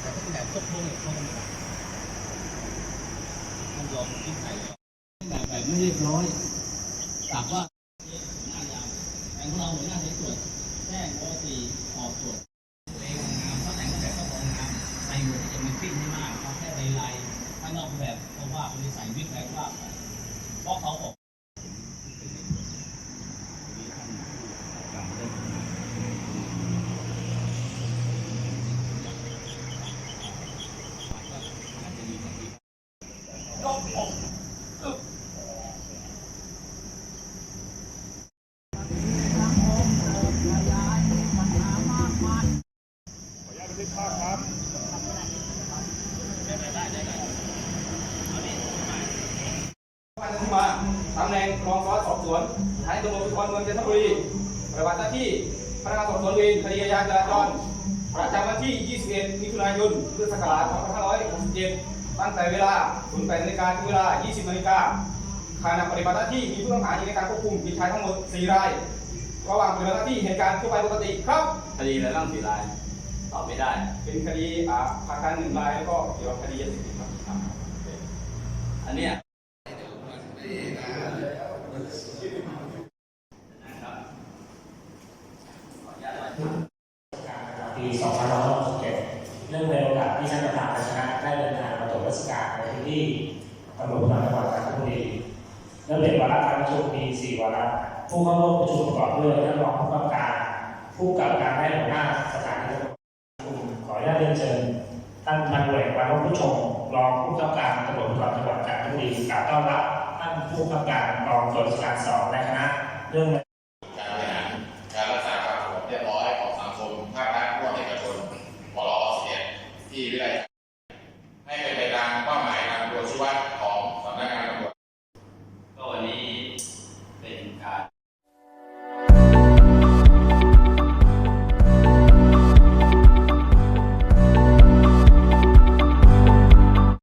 แต่ตั้งแบต่ตกลงเขาไม่ได้ต้องยอมที่ไหนแบบแบบไม่เรียบร้อยถามว่าหน้ายาวแต่ของเราหน้าใช้วยแจ้งว่าสีออกสรวจเองงามเขาแต่งแบบก็องงามใส่หมวกจะมันปิ้งไม่มากเขาแค่ลายๆข้างนอกแบบเพราะว่าบริษัทวิทย์แปลว่าเพราะเขาบอก ตำแหน่งรองสารวัตรสอบสวนสถานีตำรวจภูธรเมืองจันทบุรีปฏิบัติหน้าที่พนักงานสอบสวนเวรคดีอาญาจราจรประจำวันที่ 21 มิถุนายน พุทธศักราช 2567 ตั้งแต่เวลา 08นาฬิกาถึงเวลา 20นาฬิกาขณะปฏิบัติหน้าที่มีผู้ต้องหาอยู่ในการควบคุมมีชายทั้งหมด 4 ราย ระหว่างปฏิบัติหน้าที่เหตุการณ์ทั่วไปปกติครับคดีแล้วต้องสี่รายตอบไม่ได้ เป็นคดีอ่าภาคการหนึ่งรายแล้วก็เกี่ยวกับคดียาเสพติดครับ อันเนี้ย ปี2567เนื่องในโอกาสที่ท่านประธานคณะได้เดินทางมาตรวจราชการในพื้นที่ตำรวจภูธรจังหวัดจันทบุรีและเป็นวาระการประชุมมี 4 วาระผู้เข้าร่วมประชุมประกอบด้วยท่านรองผู้กำกับการผู้กำกับการได้หัวหน้าสถานีตำรวจขออนุญาตเรียนเชิญท่านพันตำรวจเอกวารุผู้ชงรองผู้กำกับการตำรวจภูธรจังหวัดจันทบุรีกล่าวต้อนรับท่านผู้กำกับการกองตรวจราชการสองในคณะเรื่อง ที่เรื่อย